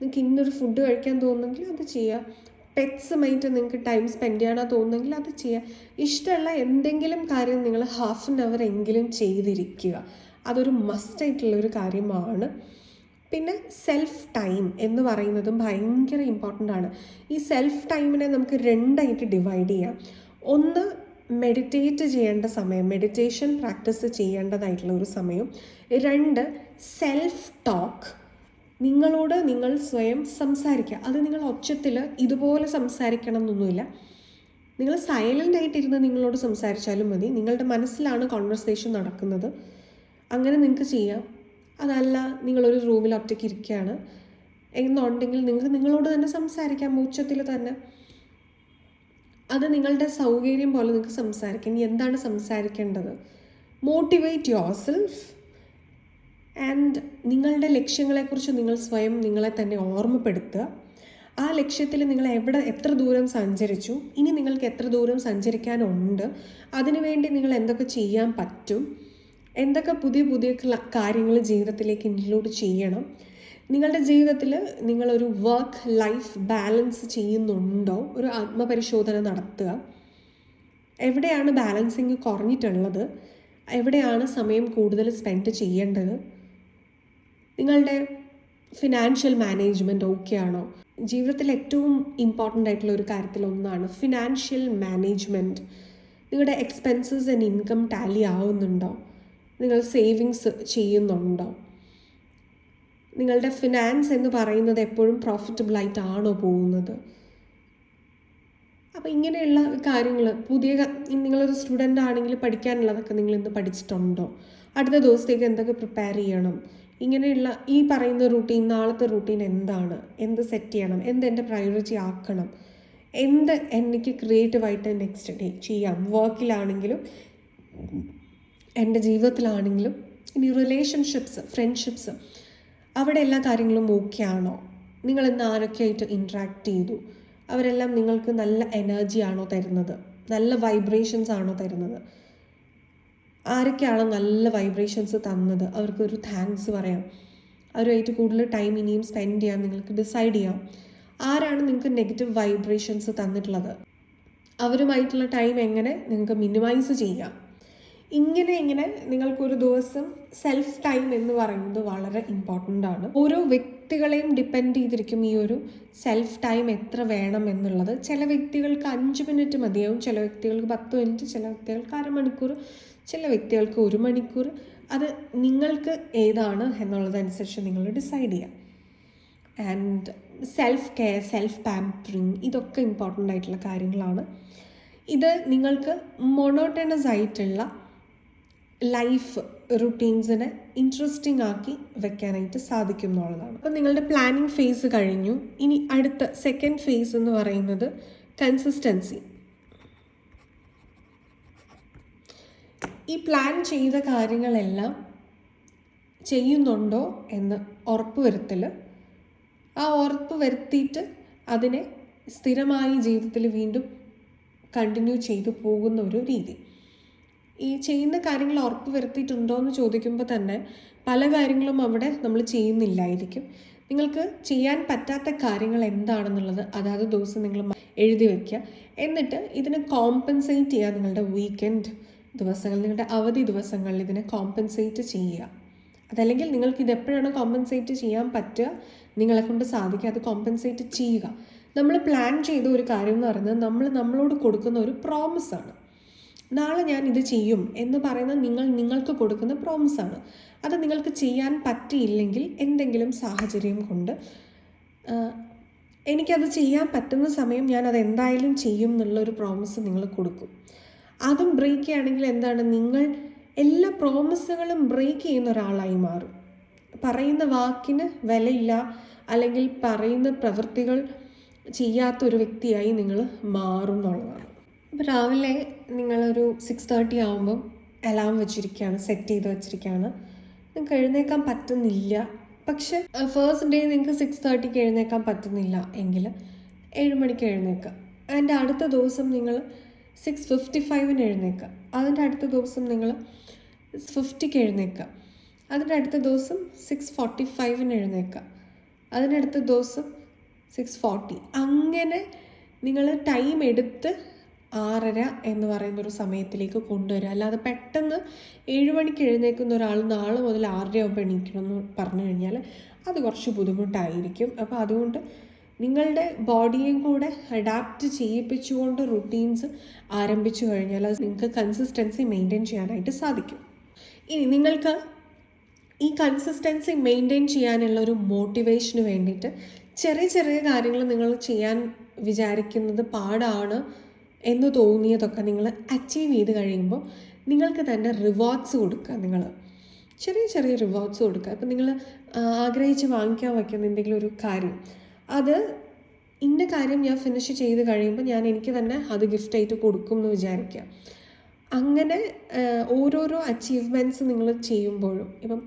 S1: നിങ്ങൾക്ക് ഇന്നൊരു ഫുഡ് കഴിക്കാൻ തോന്നുന്നെങ്കിൽ അത് ചെയ്യുക പെറ്റ്സുമായിട്ട് നിങ്ങൾക്ക് ടൈം സ്പെൻഡ് ചെയ്യാനോ തോന്നുന്നെങ്കിൽ അത് ചെയ്യുക ഇഷ്ടമുള്ള എന്തെങ്കിലും കാര്യം നിങ്ങൾ ഹാഫ് ആൻ അവർ എങ്കിലും ചെയ്തിരിക്കുക. അതൊരു ഒരു കാര്യമാണ്. പിന്നെ സെൽഫ് ടൈം എന്ന് പറയുന്നതും ഭയങ്കര ഇമ്പോർട്ടന്റ് ആണ്. ഈ സെൽഫ് ടൈമിനെ നമുക്ക് രണ്ടായിട്ട് ഡിവൈഡ് ചെയ്യാം. ഒന്ന് മെഡിറ്റേറ്റ് ചെയ്യേണ്ട സമയം മെഡിറ്റേഷൻ പ്രാക്ടീസ് ചെയ്യേണ്ടതായിട്ടുള്ള ഒരു സമയം. രണ്ട് സെൽഫ് ടോക്ക് നിങ്ങളോട് നിങ്ങൾ സ്വയം സംസാരിക്കുക. അത് നിങ്ങൾ ഒച്ചത്തിൽ ഇതുപോലെ സംസാരിക്കണം എന്നൊന്നുമില്ല നിങ്ങൾ സൈലന്റ് ആയിട്ടിരുന്ന് നിങ്ങളോട് സംസാരിച്ചാലും മതി. നിങ്ങളുടെ മനസ്സിലാണ് കോൺവെർസേഷൻ നടക്കുന്നത്. അങ്ങനെ നിങ്ങൾക്ക് ചെയ്യാം. അതല്ല നിങ്ങളൊരു റൂമിൽ ഒറ്റയ്ക്ക് ഇരിക്കുകയാണ്. എന്നുണ്ടെങ്കിൽ നിങ്ങൾക്ക് നിങ്ങളോട് തന്നെ സംസാരിക്കാം ഉച്ചത്തിൽ തന്നെ. അത് നിങ്ങളുടെ സൗകര്യം പോലെ നിങ്ങൾക്ക് സംസാരിക്കാം. എന്താണ് സംസാരിക്കേണ്ടത്? മോട്ടിവേറ്റ് യുവർ സെൽഫ് ആൻഡ് നിങ്ങളുടെ ലക്ഷ്യങ്ങളെക്കുറിച്ച് നിങ്ങൾ സ്വയം നിങ്ങളെ തന്നെ ഓർമ്മപ്പെടുത്തുക. ആ ലക്ഷ്യത്തിൽ നിങ്ങൾ എവിടെ എത്ര ദൂരം സഞ്ചരിച്ചു? ഇനി നിങ്ങൾക്ക് എത്ര ദൂരം സഞ്ചരിക്കാനുണ്ട്? അതിനുവേണ്ടി നിങ്ങൾ എന്തൊക്കെ ചെയ്യാൻ പറ്റും? എന്തൊക്കെ പുതിയ പുതിയ കാര്യങ്ങൾ ജീവിതത്തിലേക്ക് ഇൻക്ലൂഡ് ചെയ്യണം? നിങ്ങളുടെ ജീവിതത്തിൽ നിങ്ങളൊരു വർക്ക് ലൈഫ് ബാലൻസ് ചെയ്യുന്നുണ്ടോ? ഒരു ആത്മപരിശോധന നടത്തുക. എവിടെയാണ് ബാലൻസിങ് കുറഞ്ഞിട്ടുള്ളത്? എവിടെയാണ് സമയം കൂടുതൽ സ്പെൻഡ് ചെയ്യേണ്ടത്? നിങ്ങളുടെ ഫിനാൻഷ്യൽ മാനേജ്മെന്റ് ഓക്കെ ആണോ ജീവിതത്തിൽ ഏറ്റവും ഇമ്പോർട്ടന്റ് ആയിട്ടുള്ള ഒരു കാര്യത്തിലൊന്നാണ് ഫിനാൻഷ്യൽ മാനേജ്മെന്റ് നിങ്ങളുടെ എക്സ്പെൻസസ് ആൻഡ് ഇൻകം ടാലി ആവുന്നുണ്ടോ? നിങ്ങൾ സേവിങ്സ് ചെയ്യുന്നുണ്ടോ? നിങ്ങളുടെ ഫിനാൻസ് എന്ന് പറയുന്നത് എപ്പോഴും പ്രോഫിറ്റബിൾ ആയിട്ടാണോ പോകുന്നത്? അപ്പോൾ ഇങ്ങനെയുള്ള കാര്യങ്ങൾ പുതിയ നിങ്ങളൊരു സ്റ്റുഡന്റ് ആണെങ്കിൽ പഠിക്കാനുള്ളതൊക്കെ നിങ്ങൾ ഇന്ന് പഠിച്ചിട്ടുണ്ടോ? അടുത്ത ദിവസത്തേക്ക് എന്തൊക്കെ പ്രിപ്പയർ ചെയ്യണം? ഇങ്ങനെയുള്ള ഈ പറയുന്ന റൂട്ടീൻ നാളത്തെ റൂട്ടീൻ എന്താണ്? എന്ത് സെറ്റ് ചെയ്യണം? എന്ത് എന്റെ പ്രയോറിറ്റി ആക്കണം? എന്ത് എനിക്ക് ക്രിയേറ്റീവായിട്ട് നെക്സ്റ്റ് ഡേ ചെയ്യാം? വർക്കിലാണെങ്കിലും എന്റെ ജീവിതത്തിലാണെങ്കിലും ഇനി റിലേഷൻഷിപ്സ് ഫ്രണ്ട്ഷിപ്സ് അവിടെ എല്ലാ കാര്യങ്ങളും ഓക്കെ ആണോ? നിങ്ങൾ ഇന്ന് ആരൊക്കെയായിട്ട് ഇൻട്രാക്ട് ചെയ്തു? അവരെല്ലാം നിങ്ങൾക്ക് നല്ല എനർജി ആണോ തരുന്നത്? നല്ല വൈബ്രേഷൻസ് ആണോ തരുന്നത്? ആരൊക്കെയാണോ നല്ല വൈബ്രേഷൻസ് തന്നത്? അവർക്കൊരു താങ്ക്സ് പറയാം. അവരുമായിട്ട് കൂടുതൽ ടൈം ഇനിയും സ്പെൻഡ് ചെയ്യാൻ നിങ്ങൾക്ക് ഡിസൈഡ് ചെയ്യാം. ആരാണ് നിങ്ങൾക്ക് നെഗറ്റീവ് വൈബ്രേഷൻസ് തന്നിട്ടുള്ളത്? അവരുമായിട്ടുള്ള ടൈം എങ്ങനെ നിങ്ങൾക്ക് മിനിമൈസ് ചെയ്യാം? ഇങ്ങനെ ഇങ്ങനെ നിങ്ങൾക്കൊരു ദിവസം സെൽഫ് ടൈം എന്ന് പറയുന്നത് വളരെ ഇമ്പോർട്ടന്റ് ആണ്. ഓരോ വ്യക്തികളെയും ഡിപ്പെൻഡ് ചെയ്തിരിക്കും ഈ ഒരു സെൽഫ് ടൈം എത്ര വേണം എന്നുള്ളത്. ചില വ്യക്തികൾക്ക് അഞ്ച് മിനിറ്റ് മതിയാവും ചില വ്യക്തികൾക്ക് പത്ത് മിനിറ്റ് ചില വ്യക്തികൾക്ക് അരമണിക്കൂർ ചില വ്യക്തികൾക്ക് ഒരു മണിക്കൂർ. അത് നിങ്ങൾക്ക് ഏതാണ് എന്നുള്ളതനുസരിച്ച് നിങ്ങൾ ഡിസൈഡ് ചെയ്യാം. And self care self pampering ഇതൊക്കെ ഇമ്പോർട്ടന്റ് ആയിട്ടുള്ള കാര്യങ്ങളാണ്. ഇത് നിങ്ങൾക്ക് മൊണോട്ടണസ് ആയിട്ടുള്ള ലൈഫ് റുട്ടീൻസിനെ ഇൻട്രസ്റ്റിംഗ് ആക്കി വെക്കാനായിട്ട് സാധിക്കും എന്നുള്ളതാണ് അപ്പോൾ നിങ്ങളുടെ പ്ലാനിങ് ഫേസ് കഴിഞ്ഞു. ഇനി അടുത്ത സെക്കൻഡ് ഫേസ് എന്ന് പറയുന്നത് കൺസിസ്റ്റൻസി ഈ പ്ലാൻ ചെയ്ത കാര്യങ്ങളെല്ലാം ചെയ്യുന്നുണ്ടോ എന്ന് ഉറപ്പ് വരുത്തൽ ആ ഉറപ്പ് വരുത്തിയിട്ട് അതിനെ സ്ഥിരമായി ജീവിതത്തിൽ വീണ്ടും കണ്ടിന്യൂ ചെയ്തു പോകുന്ന ഒരു രീതി. ഈ ചെയ്യുന്ന കാര്യങ്ങൾ ഉറപ്പ് വരുത്തിയിട്ടുണ്ടോ എന്ന് ചോദിക്കുമ്പോൾ തന്നെ പല കാര്യങ്ങളും അവിടെ നമ്മൾ ചെയ്യുന്നില്ലായിരിക്കും. നിങ്ങൾക്ക് ചെയ്യാൻ പറ്റാത്ത കാര്യങ്ങൾ എന്താണെന്നുള്ളത് അതാത് ദിവസം നിങ്ങൾ എഴുതി വയ്ക്കുക എന്നിട്ട് ഇതിനെ കോമ്പൻസേറ്റ് ചെയ്യുക. നിങ്ങളുടെ വീക്കെൻഡ് ദിവസങ്ങൾ നിങ്ങളുടെ അവധി ദിവസങ്ങളിൽ ഇതിനെ കോമ്പൻസേറ്റ് ചെയ്യുക. അതല്ലെങ്കിൽ നിങ്ങൾക്ക് ഇത് എപ്പോഴാണ് കോമ്പൻസേറ്റ് ചെയ്യാൻ പറ്റുക നിങ്ങളെ കൊണ്ട് സാധിക്കുക അത് കോമ്പൻസേറ്റ് ചെയ്യുക. നമ്മൾ പ്ലാൻ ചെയ്ത ഒരു കാര്യം എന്ന് പറയുന്നത് നമ്മൾ നമ്മളോട് കൊടുക്കുന്ന ഒരു പ്രോമിസാണ് നാളെ ഞാൻ ഇത് ചെയ്യും എന്ന് പറയുന്നത് നിങ്ങൾ നിങ്ങൾക്ക് കൊടുക്കുന്ന പ്രോമിസാണ് അത് നിങ്ങൾക്ക് ചെയ്യാൻ പറ്റിയില്ലെങ്കിൽ എന്തെങ്കിലും സാഹചര്യം കൊണ്ട് എനിക്കത് ചെയ്യാൻ പറ്റുന്ന സമയം ഞാൻ അത് എന്തായാലും ചെയ്യും എന്നുള്ളൊരു പ്രോമിസ് നിങ്ങൾ കൊടുക്കും. അതും ബ്രേക്ക് ചെയ്യുകയാണെങ്കിൽ എന്താണ്? നിങ്ങൾ എല്ലാ പ്രോമിസുകളും ബ്രേക്ക് ചെയ്യുന്ന ഒരാളായി മാറും. പറയുന്ന വാക്കിന് വിലയില്ല അല്ലെങ്കിൽ പറയുന്ന പ്രവൃത്തികൾ ചെയ്യാത്ത ഒരു വ്യക്തിയായി നിങ്ങൾ മാറും എന്നുള്ളതാണ്. ഇപ്പോൾ രാവിലെ നിങ്ങളൊരു സിക്സ് തേർട്ടി ആകുമ്പം അലാം വെച്ചിരിക്കുകയാണ് സെറ്റ് ചെയ്ത് വെച്ചിരിക്കുകയാണ്. നിങ്ങൾക്ക് എഴുന്നേക്കാൻ പറ്റുന്നില്ല. പക്ഷെ ഫേസ്റ്റ് ഡേ നിങ്ങൾക്ക് സിക്സ് തേർട്ടിക്ക് എഴുന്നേക്കാൻ പറ്റുന്നില്ല എങ്കിൽ ഏഴുമണിക്ക് എഴുന്നേക്കുക അതിന്റെ അടുത്ത ദിവസം നിങ്ങൾ സിക്സ് ഫിഫ്റ്റി ഫൈവിന് എഴുന്നേക്കുക അതിന്റെ അടുത്ത ദിവസം നിങ്ങൾ ഫിഫ്റ്റിക്ക് എഴുന്നേക്കുക അതിന്റെ അടുത്ത ദിവസം സിക്സ് ഫോർട്ടി ഫൈവിന് എഴുന്നേക്കുക അടുത്ത ദിവസം സിക്സ് ഫോർട്ടി അങ്ങനെ നിങ്ങൾ ടൈം എടുത്ത് ആറര എന്ന് പറയുന്ന ഒരു സമയത്തിലേക്ക് കൊണ്ടുവരിക. അല്ലാതെ പെട്ടെന്ന് ഏഴ് മണിക്ക് എഴുന്നേൽക്കുന്ന ഒരാൾ നാളെ മുതൽ ആറര ആകുമ്പോൾ എണീക്കണം എന്ന് പറഞ്ഞു കഴിഞ്ഞാൽ അത് കുറച്ച് ബുദ്ധിമുട്ടായിരിക്കും. അപ്പോൾ അതുകൊണ്ട് നിങ്ങളുടെ ബോഡിയും കൂടെ അഡാപ്റ്റ് ചെയ്യിപ്പിച്ചുകൊണ്ട് റുട്ടീൻസ് ആരംഭിച്ചു കഴിഞ്ഞാൽ അത് നിങ്ങൾക്ക് കൺസിസ്റ്റൻസി മെയിന്റെയിൻ ചെയ്യാനായിട്ട് സാധിക്കും. ഇനി നിങ്ങൾക്ക് ഈ കൺസിസ്റ്റൻസി മെയിന്റെയിൻ ചെയ്യാനുള്ള ഒരു മോട്ടിവേഷന് വേണ്ടിയിട്ട് ചെറിയ ചെറിയ കാര്യങ്ങൾ നിങ്ങൾ ചെയ്യാൻ വിചാരിക്കുന്നത് പാടാണ് എന്ന് തോന്നിയതൊക്കെ നിങ്ങൾ അച്ചീവ് ചെയ്ത് കഴിയുമ്പോൾ നിങ്ങൾക്ക് തന്നെ റിവാർഡ്സ് കൊടുക്കുക നിങ്ങൾ. ചെറിയ ചെറിയ റിവാർഡ്സ് കൊടുക്കുക. ഇപ്പം നിങ്ങൾ ആഗ്രഹിച്ച് വാങ്ങിക്കാൻ വയ്ക്കുന്ന എന്തെങ്കിലും ഒരു കാര്യം. അത് ഇന്ന കാര്യം ഞാൻ ഫിനിഷ് ചെയ്ത് കഴിയുമ്പോൾ ഞാൻ എനിക്ക് തന്നെ അത് ഗിഫ്റ്റായിട്ട് കൊടുക്കും എന്ന് വിചാരിക്കുക. അങ്ങനെ ഓരോരോ അച്ചീവ്മെന്റ്സ് നിങ്ങൾ ചെയ്യുമ്പോഴും ഇപ്പം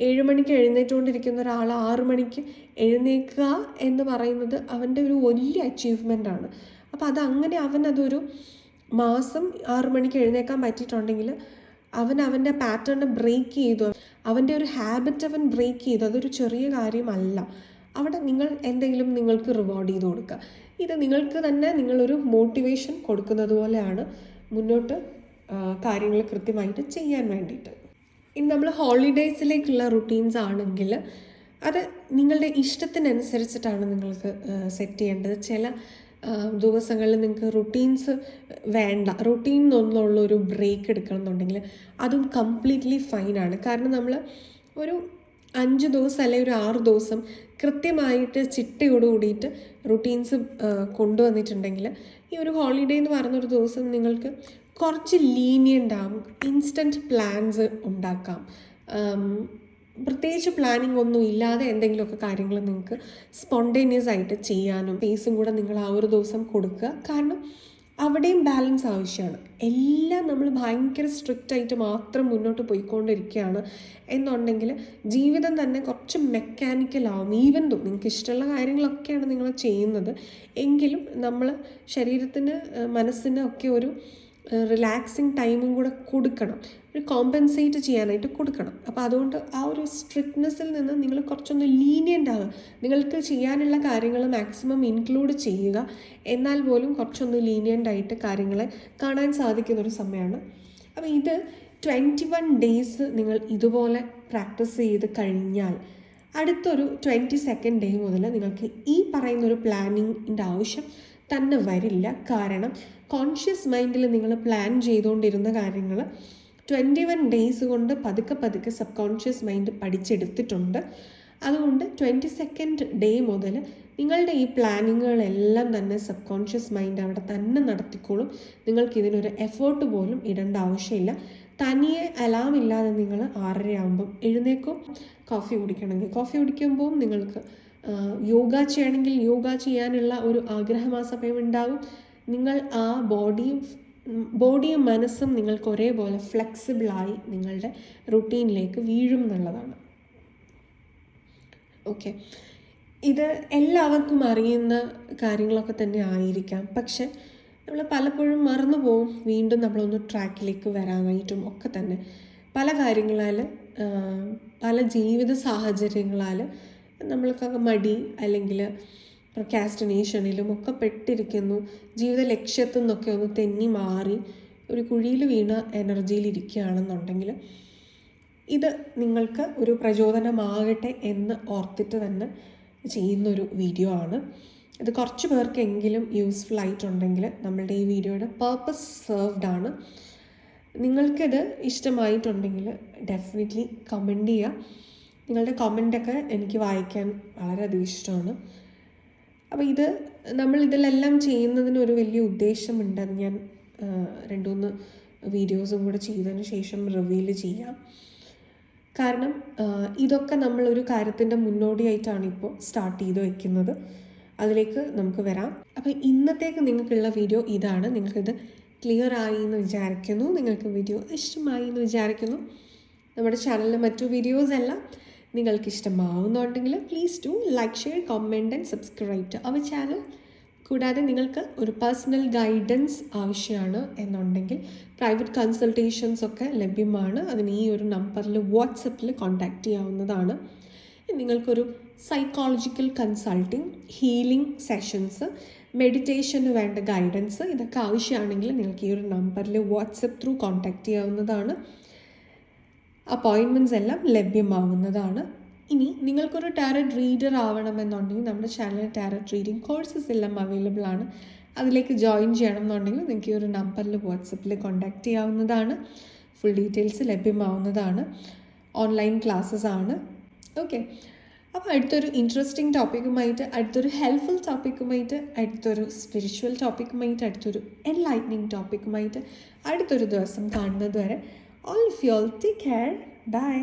S1: ഏഴ് മണിക്ക് എഴുന്നേറ്റുകൊണ്ടിരിക്കുന്ന ഒരാൾ ആറ് മണിക്ക് എഴുന്നേൽക്കുക എന്ന് പറയുന്നത് അവന്റെ ഒരു വലിയ അച്ചീവ്മെന്റാണ് അപ്പോൾ അതങ്ങനെ അവനതൊരു മാസം ആറു മണിക്ക് എഴുന്നേക്കാൻ പറ്റിയിട്ടുണ്ടെങ്കിൽ അവൻ അവന്റെ പാറ്റേൺ ബ്രേക്ക് ചെയ്തു. അവന്റെ ഒരു ഹാബിറ്റ് അവൻ ബ്രേക്ക് ചെയ്തു. അതൊരു ചെറിയ കാര്യമല്ല. അവിടെ നിങ്ങൾ എന്തെങ്കിലും നിങ്ങൾക്ക് റിവാർഡ് ചെയ്ത് കൊടുക്കുക. ഇത് നിങ്ങൾക്ക് തന്നെ നിങ്ങളൊരു മോട്ടിവേഷൻ കൊടുക്കുന്നത് പോലെയാണ് മുന്നോട്ട് കാര്യങ്ങൾ കൃത്യമായിട്ട് ചെയ്യാൻ വേണ്ടിയിട്ട്. ഇനി നമ്മൾ ഹോളിഡേയ്സിലേക്കുള്ള റുട്ടീൻസ് ആണെങ്കിൽ അത് നിങ്ങളുടെ ഇഷ്ടത്തിനനുസരിച്ചിട്ടാണ് നിങ്ങൾക്ക് സെറ്റ് ചെയ്യേണ്ടത്. ചില ദിവസങ്ങളിൽ നിങ്ങൾക്ക് റുട്ടീൻസ് വേണ്ട. റുട്ടീൻ എന്നുള്ള ഒരു ബ്രേക്ക് എടുക്കണം എന്നുണ്ടെങ്കിൽ അതും കംപ്ലീറ്റ്ലി ഫൈനാണ് കാരണം നമ്മൾ ഒരു അഞ്ച് ദിവസം അല്ലെങ്കിൽ ഒരു ആറ് ദിവസം കൃത്യമായിട്ട് ചിട്ടയോട് കൂടിയിട്ട് റുട്ടീൻസ് കൊണ്ടുവന്നിട്ടുണ്ടെങ്കിൽ ഈ ഒരു ഹോളിഡേ എന്ന് പറയുന്നൊരു ദിവസം നിങ്ങൾക്ക് കുറച്ച് ലീനിയന്റ് ആവും. ഇൻസ്റ്റന്റ് പ്ലാൻസ് ഉണ്ടാക്കാം. പ്രത്യേകിച്ച് പ്ലാനിങ് ഒന്നും ഇല്ലാതെ എന്തെങ്കിലുമൊക്കെ കാര്യങ്ങൾ നിങ്ങൾക്ക് സ്പോണ്ടേനിയസ് ആയിട്ട് ചെയ്യാനും പേസും കൂടെ നിങ്ങൾ ആ ഒരു ദിവസം കൊടുക്കുക. കാരണം അവിടെയും ബാലൻസ് ആവശ്യമാണ്. എല്ലാം നമ്മൾ ഭയങ്കര സ്ട്രിക്റ്റ് ആയിട്ട് മാത്രം മുന്നോട്ട് പോയിക്കൊണ്ടിരിക്കുകയാണ് എന്നുണ്ടെങ്കിൽ ജീവിതം തന്നെ കുറച്ച് മെക്കാനിക്കലാവും ഈവൻ ദോ നിങ്ങൾക്ക് ഇഷ്ടമുള്ള കാര്യങ്ങളൊക്കെയാണ് നിങ്ങൾ ചെയ്യുന്നത് എങ്കിലും നമ്മൾ ശരീരത്തിന് മനസ്സിന് ഒക്കെ ഒരു റിലാക്സിങ് ടൈമും കൂടെ കൊടുക്കണം. ഒരു കോമ്പൻസേറ്റ് ചെയ്യാനായിട്ട് കൊടുക്കണം. അപ്പോൾ അതുകൊണ്ട് ആ ഒരു സ്ട്രിക്ട്നെസ്സിൽ നിന്ന് നിങ്ങൾ കുറച്ചൊന്ന് ലീനിയന്റ് ആവുക. നിങ്ങൾക്ക് ചെയ്യാനുള്ള കാര്യങ്ങൾ മാക്സിമം ഇൻക്ലൂഡ് ചെയ്യുക. എന്നാൽ പോലും കുറച്ചൊന്ന് ലീനിയന്റ് ആയിട്ട് കാര്യങ്ങളെ കാണാൻ സാധിക്കുന്ന ഒരു സമയമാണ്. അപ്പോൾ ഇത് ട്വന്റി വൺ ഡേയ്സ് നിങ്ങൾ ഇതുപോലെ പ്രാക്ടീസ് ചെയ്ത് കഴിഞ്ഞാൽ അടുത്തൊരു ട്വന്റി സെക്കൻഡ് ഡേ മുതൽ നിങ്ങൾക്ക് ഈ പറയുന്നൊരു പ്ലാനിങ്ങിന്റെ ആവശ്യം തന്നെ വരില്ല. കാരണം കോൺഷ്യസ് മൈൻഡിൽ നിങ്ങൾ പ്ലാൻ ചെയ്തുകൊണ്ടിരുന്ന കാര്യങ്ങൾ ട്വന്റി വൺ ഡേയ്സ് കൊണ്ട് പതുക്കെ പതുക്കെ സബ് കോൺഷ്യസ് മൈൻഡ് പഠിച്ചെടുത്തിട്ടുണ്ട്. അതുകൊണ്ട് ട്വന്റി സെക്കൻഡ് ഡേ മുതൽ നിങ്ങളുടെ ഈ പ്ലാനിങ്ങുകളെല്ലാം തന്നെ സബ് കോൺഷ്യസ് മൈൻഡ് അവിടെ തന്നെ നടത്തിക്കോളും. നിങ്ങൾക്ക് ഇതിനൊരു എഫേർട്ട് പോലും ഇടേണ്ട ആവശ്യമില്ല. തനിയെ അലാം ഇല്ലാതെ നിങ്ങൾ ആറര ആകുമ്പം എഴുന്നേക്കും. കോഫി കുടിക്കണമെങ്കിൽ കോഫി കുടിക്കുമ്പോൾ നിങ്ങൾക്ക് യോഗ ചെയ്യണമെങ്കിൽ യോഗ ചെയ്യാനുള്ള ഒരു ആഗ്രഹം ആ സമയം ഉണ്ടാവും നിങ്ങൾ ആ ബോഡിയും ബോഡിയും മനസ്സും നിങ്ങൾക്ക് ഒരേപോലെ ഫ്ലെക്സിബിളായി നിങ്ങളുടെ റുട്ടീനിലേക്ക് വീഴും എന്നുള്ളതാണ്. ഓക്കെ ഇത് എല്ലാവർക്കും അറിയുന്ന കാര്യങ്ങളൊക്കെ തന്നെ ആയിരിക്കാം. പക്ഷെ നമ്മൾ പലപ്പോഴും മറന്നു പോവും. വീണ്ടും നമ്മളൊന്ന് ട്രാക്കിലേക്ക് വരാനായിട്ടും ഒക്കെ തന്നെ. പല കാര്യങ്ങളാൽ പല ജീവിത സാഹചര്യങ്ങളാൽ നമ്മൾക്കൊക്കെ മടി അല്ലെങ്കിൽ പ്രൊക്കാസ്റ്റിനേഷനിലും ഒക്കെ പെട്ടിരിക്കുന്നു. ജീവിത ലക്ഷ്യത്തിൽ നിന്നൊക്കെ ഒന്ന് തെന്നി മാറി ഒരു കുഴിയിൽ വീണ എനർജിയിൽ ഇരിക്കുകയാണെന്നുണ്ടെങ്കിൽ ഇത് നിങ്ങൾക്ക് ഒരു പ്രചോദനമാകട്ടെ എന്ന് ഓർത്തിട്ട് തന്നെ ചെയ്യുന്നൊരു വീഡിയോ ആണ്. ഇത് കുറച്ച് പേർക്കെങ്കിലും യൂസ്ഫുൾ ആയിട്ടുണ്ടെങ്കിൽ നമ്മളുടെ ഈ വീഡിയോയുടെ പേർപ്പസ് സെർവ്ഡ് ആണ്. നിങ്ങൾക്കിത് ഇഷ്ടമായിട്ടുണ്ടെങ്കിൽ ഡെഫിനറ്റ്ലി കമന്റ് ചെയ്യുക. നിങ്ങളുടെ കമന്റൊക്കെ എനിക്ക് വായിക്കാൻ വളരെയധികം ഇഷ്ടമാണ്. അപ്പോൾ ഇത് നമ്മൾ ഇതിലെല്ലാം ചെയ്യുന്നതിന് ഒരു വലിയ ഉദ്ദേശമുണ്ട് അത് ഞാൻ രണ്ട് മൂന്ന് വീഡിയോസും കൂടെ ചെയ്തതിന് ശേഷം റിവീൽ ചെയ്യാം. കാരണം ഇതൊക്കെ നമ്മൾ ഒരു കാര്യത്തിന്റെ മുന്നോടിയായിട്ടാണ് ഇപ്പോൾ സ്റ്റാർട്ട് ചെയ്ത് വെക്കുന്നത്. അതിലേക്ക് നമുക്ക് വരാം. അപ്പോൾ ഇന്നത്തേക്ക് നിങ്ങൾക്കുള്ള വീഡിയോ ഇതാണ്. നിങ്ങൾക്കിത് ക്ലിയർ ആയി എന്ന് വിചാരിക്കുന്നു. നിങ്ങൾക്ക് വീഡിയോ ഇഷ്ടമായി എന്ന് വിചാരിക്കുന്നു. നമ്മുടെ ചാനലിലെ മറ്റു വീഡിയോസ് എല്ലാം നിങ്ങൾക്ക് ഇഷ്ടമാവുന്നുണ്ടെങ്കിൽ please do like share comment and subscribe to our channel കൂടാതെ നിങ്ങൾക്ക് ഒരു പേഴ്സണൽ ഗൈഡൻസ് ആവശ്യമാണ് എന്നുണ്ടെങ്കിൽ പ്രൈവറ്റ് കൺസൾട്ടേഷൻസ് ഒക്കെ ലഭ്യമാണ്. അതിന് ഈ ഒരു നമ്പറിൽ വാട്സപ്പിൽ കോൺടാക്റ്റ് ചെയ്യാവുന്നതാണ്. നിങ്ങൾക്കൊരു സൈക്കോളജിക്കൽ കൺസൾട്ടിങ് ഹീലിംഗ് സെഷൻസ് മെഡിറ്റേഷന് വേണ്ട ഗൈഡൻസ് ഇതൊക്കെ ആവശ്യമാണെങ്കിൽ നിങ്ങൾക്ക് ഈ ഒരു നമ്പറിൽ വാട്സപ്പ് ത്രൂ കോൺടാക്റ്റ് ചെയ്യാവുന്നതാണ്. അപ്പോയിൻമെന്റ്സ് എല്ലാം ലഭ്യമാവുന്നതാണ്. ഇനി നിങ്ങൾക്കൊരു ടാരറ്റ് റീഡർ ആവണമെന്നുണ്ടെങ്കിൽ നമ്മുടെ ചാനലിൽ ടാരറ്റ് റീഡിംഗ് കോഴ്സസ് എല്ലാം അവൈലബിൾ ആണ്. അതിലേക്ക് ജോയിൻ ചെയ്യണം എന്നുണ്ടെങ്കിൽ നിങ്ങൾക്ക് ഈ ഒരു നമ്പറിൽ വാട്സപ്പിൽ കോൺടാക്റ്റ് ചെയ്യാവുന്നതാണ്. ഫുൾ ഡീറ്റെയിൽസ് ലഭ്യമാവുന്നതാണ്. ഓൺലൈൻ ക്ലാസ്സസ് ആണ്. ഓക്കെ അപ്പോൾ അടുത്തൊരു ഇൻട്രസ്റ്റിംഗ് ടോപ്പിക്കുമായിട്ട് അടുത്തൊരു ഹെൽപ്ഫുൾ ടോപ്പിക്കുമായിട്ട് അടുത്തൊരു സ്പിരിച്വൽ ടോപ്പിക്കുമായിട്ട് അടുത്തൊരു എൻലൈറ്റനിങ് ടോപ്പിക്കുമായിട്ട് അടുത്തൊരു ദിവസം കാണുന്നത് വരെ all of you all take care bye